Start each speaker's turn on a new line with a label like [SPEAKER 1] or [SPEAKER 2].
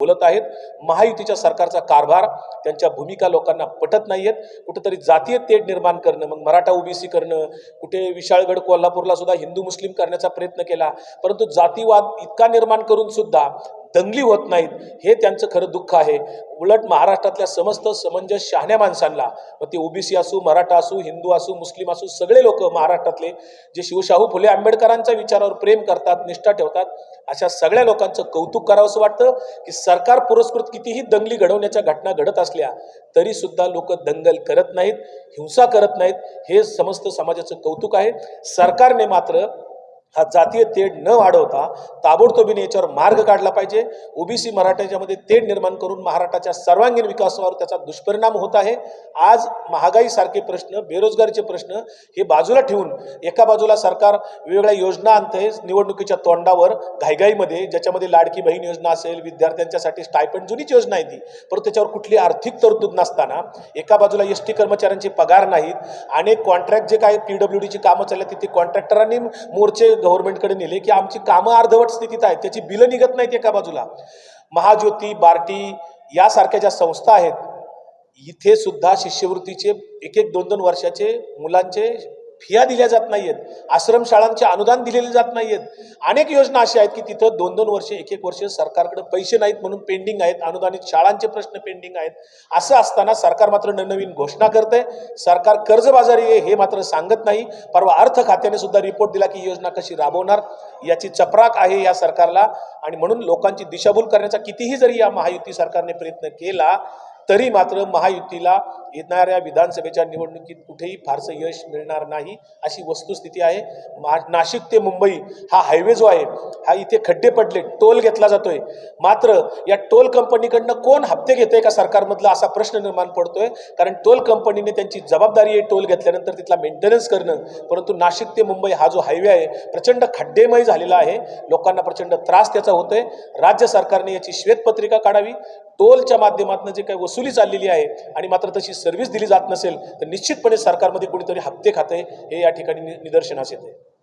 [SPEAKER 1] बोलत आहेत. महायुतीच्या सरकारचा कारभार त्यांच्या भूमिका लोकांना पटत नाहीयेत. कुठेतरी जातीय तेढ निर्माण करणं मग मराठा ओबीसी करणं कुठे विशाळगड कोल्हापूरला सुद्धा हिंदू मुस्लिम करण्याचा प्रयत्न केला. परंतु जातीवाद इतका निर्माण करून सुद्धा दंगली होत नाहीत हे त्यांचं खरं दुःख आहे. उलट महाराष्ट्रातल्या समस्त समंजस शहाण्या माणसांना मग ते ओबीसी असू मराठा असू हिंदू असू मुस्लिम असू सगळे लोक महाराष्ट्रातले जे शिवशाहू फुले आंबेडकरांच्या विचारावर प्रेम करतात निष्ठा ठेवतात अशा सगळ्या लोकांचं कौतुक करावं असं वाटतं की सरकार पुरस्कृत कितीही दंगली घडवण्याच्या घटना घडत असल्या तरी सुद्धा लोक दंगल करत नाहीत हिंसा करत नाहीत हे समस्त समाजाचं कौतुक आहे. सरकारने मात्र हा जातीय तेढ न वाढवता ताबडतोबीने याच्यावर मार्ग काढला पाहिजे. ओबीसी मराठ्याच्यामध्ये तेढ निर्माण करून महाराष्ट्राच्या सर्वांगीण विकासावर त्याचा दुष्परिणाम होत आहे. आज महागाईसारखे प्रश्न बेरोजगारीचे प्रश्न हे बाजूला ठेवून एका बाजूला सरकार वेगवेगळ्या योजना आणते निवडणुकीच्या तोंडावर घाईघाईमध्ये ज्याच्यामध्ये लाडकी बहीण योजना असेल विद्यार्थ्यांच्यासाठी स्टायपंड जुनीच योजना आहे ती. परंतु त्याच्यावर कुठली आर्थिक तरतूद नसताना एका बाजूला एस टी कर्मचाऱ्यांचे पगार नाहीत. अनेक कॉन्ट्रॅक्ट जे काय पी डब्ल्यू डीची कामं चालल्या तिथे कॉन्ट्रॅक्टरांनी मोर्चे गव्हर्नमेंटकडे नेले की आमची कामं अर्धवट स्थितीत आहेत त्याची बिलं निघत नाहीत एका बाजूला. महाज्योती बार्टी यासारख्या ज्या संस्था आहेत इथे सुद्धा शिष्यवृत्तीचे एक एक दोन दोन वर्षाचे मुलांचे फिया दिल्या जात नाहीयेत. आश्रमशाळांचे अनुदान दिलेले जात नाहीयेत. अनेक योजना अशा आहेत की तिथं दोन दोन वर्षे एक एक वर्ष सरकारकडे पैसे नाहीत म्हणून पेंडिंग आहेत. अनुदानित शाळांचे प्रश्न पेंडिंग आहेत. असं असताना सरकार मात्र नवनवीन घोषणा करते सरकार कर्जबाजारी आहे हे मात्र सांगत नाही. परवा अर्थ खात्याने सुद्धा रिपोर्ट दिला की योजना कशी राबवणार याची चपराक आहे या सरकारला. आणि म्हणून लोकांची दिशाभूल करण्याचा कितीही जरी या महायुती सरकारने प्रयत्न केला तरी मात्र महायुतीला येणाऱ्या विधानसभेच्या निवडणुकीत कुठेही फारसं यश मिळणार नाही अशी वस्तुस्थिती आहे. मा नाशिक ते मुंबई हा हायवे जो आहे हा इथे खड्डे पडले टोल घेतला जातोय. मात्र या टोल कंपनीकडनं कोण हप्ते घेतोय का सरकारमधला असा प्रश्न निर्माण पडतोय. कारण टोल कंपनीने त्यांची जबाबदारी आहे टोल घेतल्यानंतर तिथला मेंटेनन्स करणं. परंतु नाशिक ते मुंबई हा जो हायवे आहे प्रचंड खड्डेमय झालेला आहे. लोकांना प्रचंड त्रास त्याचा होतोय. राज्य सरकारने याची श्वेतपत्रिका काढावी. टोलच्या माध्यमातून जे काही वसुली चाललेली आहे आणि मात्र तशी सर्व्हिस दिली जात नसेल तर निश्चितपणे सरकारमध्ये कोणीतरी हप्ते खाते हे या ठिकाणी नि- निदर्शनास येते.